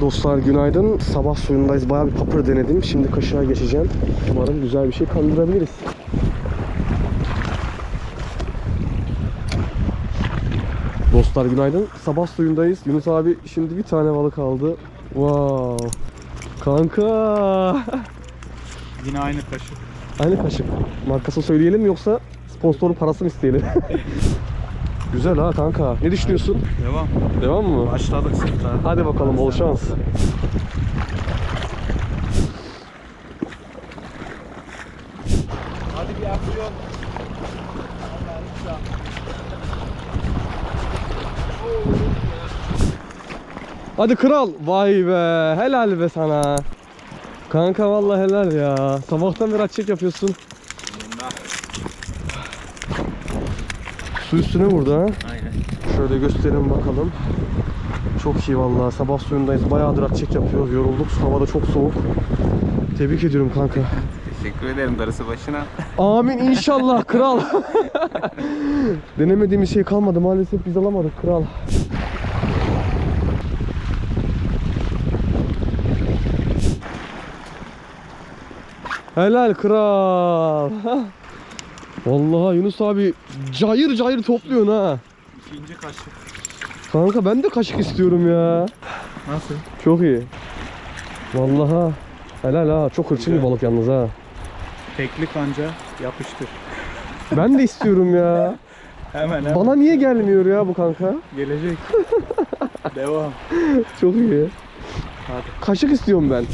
Dostlar günaydın. Sabah suyundayız. Bayağı bir papır denedim. Şimdi kaşığa geçeceğim. Umarım güzel bir şey kandırabiliriz. Dostlar günaydın. Sabah suyundayız. Yunus abi şimdi bir tane balık aldı. Wow. Kanka. Yine aynı kaşık. Aynı kaşık. Markasını söyleyelim mi yoksa sponsorun parasını isteyelim? Güzel ha kanka. Ne düşünüyorsun? Devam. Devam mı? Başladık sırtlar. Hadi bakalım bol şans. Hadi bir aksiyon. Hadi kral. Vay be. Helal be sana. Kanka vallahi helal ya. Sabahtan beri açık yapıyorsun. Su üstüne vurdu ha. Aynen. Şöyle gösterelim bakalım. Çok iyi vallahi. Sabah suyundayız. Bayağıdır açık yapıyoruz. Yorulduk. Hava da çok soğuk. Tebrik ediyorum kanka. Teşekkür ederim darısı başına. Amin inşallah kral. Denemediğimiz şey kalmadı maalesef biz alamadık kral. Helal kral. Vallahi Yunus abi cayır cayır topluyorsun ha. İkinci kaşık. Kanka ben de kaşık istiyorum ya. Nasıl? Çok iyi. Vallahi helal ha. Çok hırçın bir balık yalnız ha. Teklik anca yapıştır. Ben de istiyorum ya. Hemen hemen. Bana niye gelmiyor ya bu kanka? Gelecek. Devam. Çok iyi. Hadi. Kaşık istiyorum ben.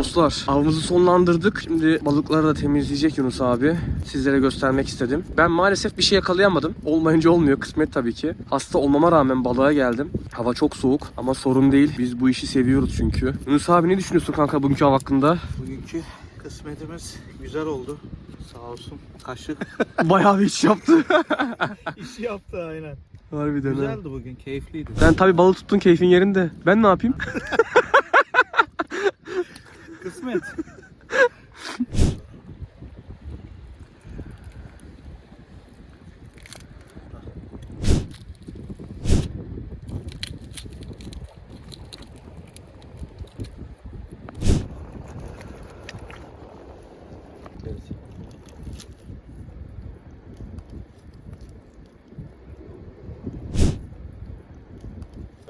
Dostlar avımızı sonlandırdık. Şimdi balıkları da temizleyecek Yunus abi. Sizlere göstermek istedim. Ben maalesef bir şey yakalayamadım. Olmayınca olmuyor kısmet tabii ki. Hasta olmama rağmen balığa geldim. Hava çok soğuk ama sorun değil. Biz bu işi seviyoruz çünkü. Yunus abi ne düşünüyorsun kanka bugünkü av hakkında? Bugünkü kısmetimiz güzel oldu. Sağ olsun. Kaşık. Bayağı bir iş yaptı. İş yaptı aynen. Harbiden ha. Güzeldi bugün. Keyifliydi. Sen tabii balık tuttun keyfin yerinde. Ben ne yapayım? Kısmet.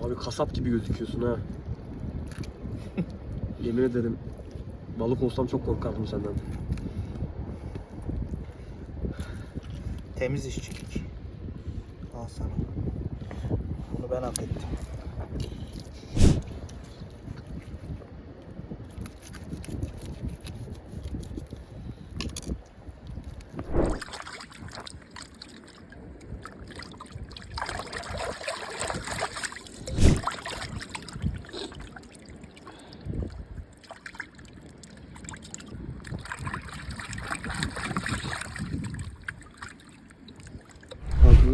Abi kasap gibi gözüküyorsun ha. Yemin ederim balık olsam çok korkardım senden. Temiz işçilik. Al sana. Bunu ben hak ettim.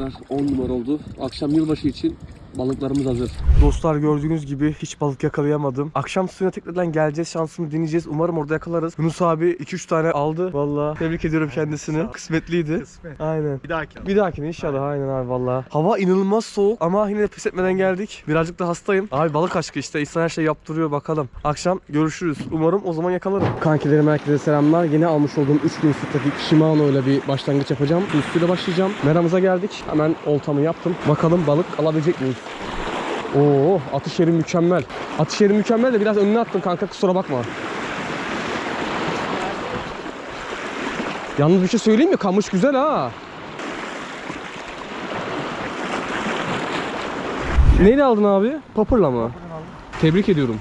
Kankalar 10 numara oldu. Akşam yılbaşı için balıklarımız hazır. Dostlar gördüğünüz gibi hiç balık yakalayamadım. Akşam suyuna tekrardan geleceğiz. Şansımı deneyeceğiz. Umarım orada yakalarız. Yunus abi 2-3 tane aldı. Valla tebrik ediyorum kendisini. Kısmetliydi. Kısmet. Aynen. Bir dahaki. Bir dahakine inşallah aynen abi valla. Hava inanılmaz soğuk ama yine de pes etmeden geldik. Birazcık da hastayım. Abi balık aşkı işte. İnsan her şey yaptırıyor bakalım. Akşam görüşürüz. Umarım o zaman yakalarım. Kankilerim herkese selamlar. Yine almış olduğum 3000 statik Shimano ile bir başlangıç yapacağım. Üstüyle başlayacağım. Meramıza geldik. Hemen oltamı yaptım. Bakalım balık alabilecek miyiz? Oo, atış yeri mükemmel. Atış yeri mükemmel de biraz önüne attım kanka kusura bakma. Yalnız bir şey söyleyeyim mi? Kamış güzel ha. Neyle aldın abi? Popper'la mı? Tebrik ediyorum.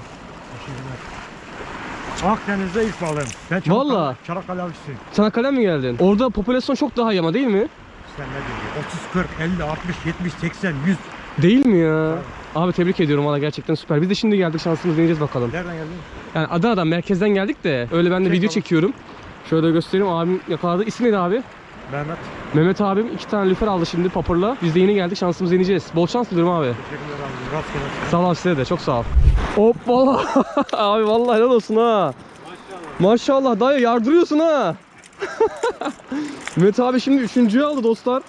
Akdeniz'de ilk balığım. Ben Çanakkale, Valla. Çanakkale avcısıyım. Çanakkale mi geldin? Orada popülasyon çok daha iyi ama değil mi? Sen ne diyorsun? 30, 40, 50, 60, 70, 80, 100. Değil mi ya? Abi tebrik ediyorum valla gerçekten süper. Biz de şimdi geldik şansımızı deneyeceğiz bakalım. Nereden geldin? Yani Adana'dan merkezden geldik de öyle ben de Çek video abi. çekiyorum. Şöyle göstereyim abim yakaladı. İsmi neydi abi? Mehmet. Mehmet abim iki tane lüfer aldı şimdi popper'la. Biz de yeni geldik şansımızı deneyeceğiz. Bol şans diliyorum abi. Teşekkürler abi. Rastgele. Sağ ol abi size de çok sağ ol. Hoppala. abi vallahi helal olsun ha. Maşallah. Maşallah dayı yardırıyorsun ha. Mehmet abi şimdi üçüncüyü aldı dostlar.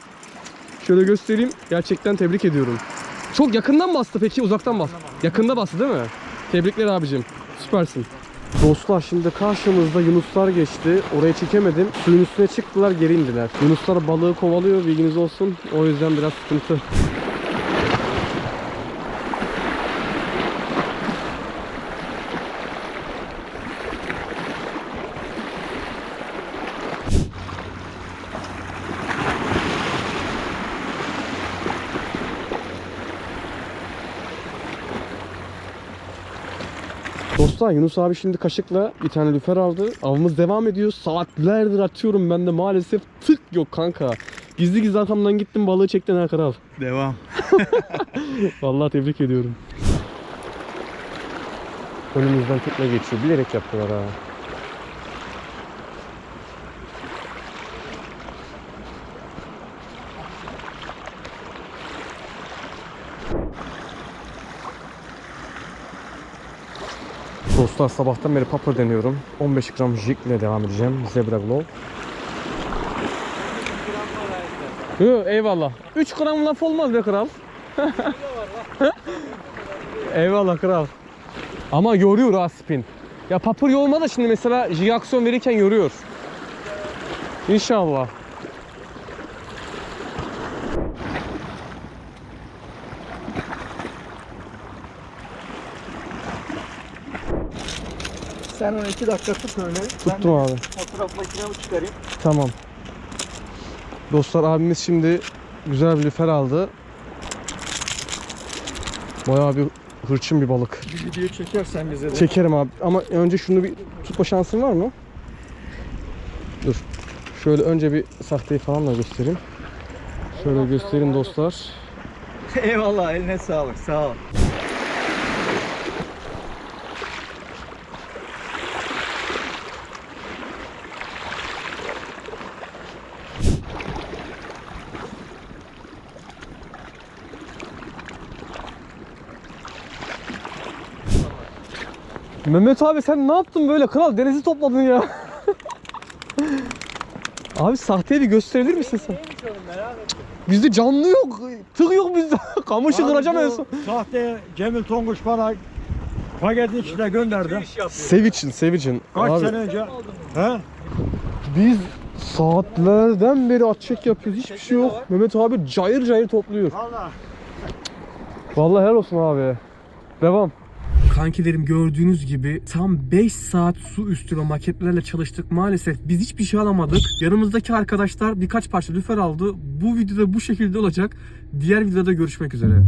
Şöyle göstereyim. Gerçekten tebrik ediyorum. Çok yakından bastı peki uzaktan bastı. Yakında bastı değil mi? Tebrikler abicim. Süpersin. Dostlar şimdi karşımızda yunuslar geçti. Oraya çekemedim. Suyun üstüne çıktılar geri indiler. Yunuslar balığı kovalıyor bilginiz olsun. O yüzden biraz sıkıntı. Dostlar Yunus abi şimdi kaşıkla bir tane lüfer aldı. Avımız devam ediyor. Saatlerdir atıyorum ben de maalesef tık yok kanka. Gizli gizli arkamdan gittim balığı çektin ha kral. Devam. Vallahi tebrik ediyorum. Önümüzden tekne geçiyor. Bilerek yaptılar ha. Dostlar sabahtan beri papır deniyorum. 15 gram jig ile devam edeceğim. Zebra Glow. Yo, eyvallah. 3 gram laf olmaz be kral. eyvallah kral. Ama yoruyor ha spin. Ya papır yorma da şimdi mesela jig aksiyon verirken yoruyor. İnşallah. Sen onu iki dakika tut öyle. Tuttum abi. Fotoğraf makinemi çıkarayım. Tamam. Dostlar abimiz şimdi güzel bir lüfer aldı. Bayağı bir hırçın bir balık. Bir video çekersen bize de. Çekerim abi ama önce şunu bir tutma şansın var mı? Dur. Şöyle önce bir sahteyi falan da göstereyim. Şöyle göstereyim dostlar. Eyvallah eline sağlık sağ ol. Mehmet abi sen ne yaptın böyle kral denizi topladın ya. abi sahteyi bir gösterebilir misin sen? Bizde canlı yok. Tığ yok bizde. Kamışı kıracağım en son. Sahte Cemil Tonguç bana paketin içine gönderdi. Sevicin, Sevicin. Kaç Abi, sene önce? He? Biz saatlerden beri atçek yapıyoruz. Hiçbir şey yok. Mehmet abi cayır cayır topluyor. Valla. Vallahi helal olsun abi. Devam. Kankilerim gördüğünüz gibi tam 5 saat su üstü ve maketlerle çalıştık. Maalesef biz hiçbir şey alamadık. Yanımızdaki arkadaşlar birkaç parça lüfer aldı. Bu videoda bu şekilde olacak. Diğer videoda görüşmek üzere.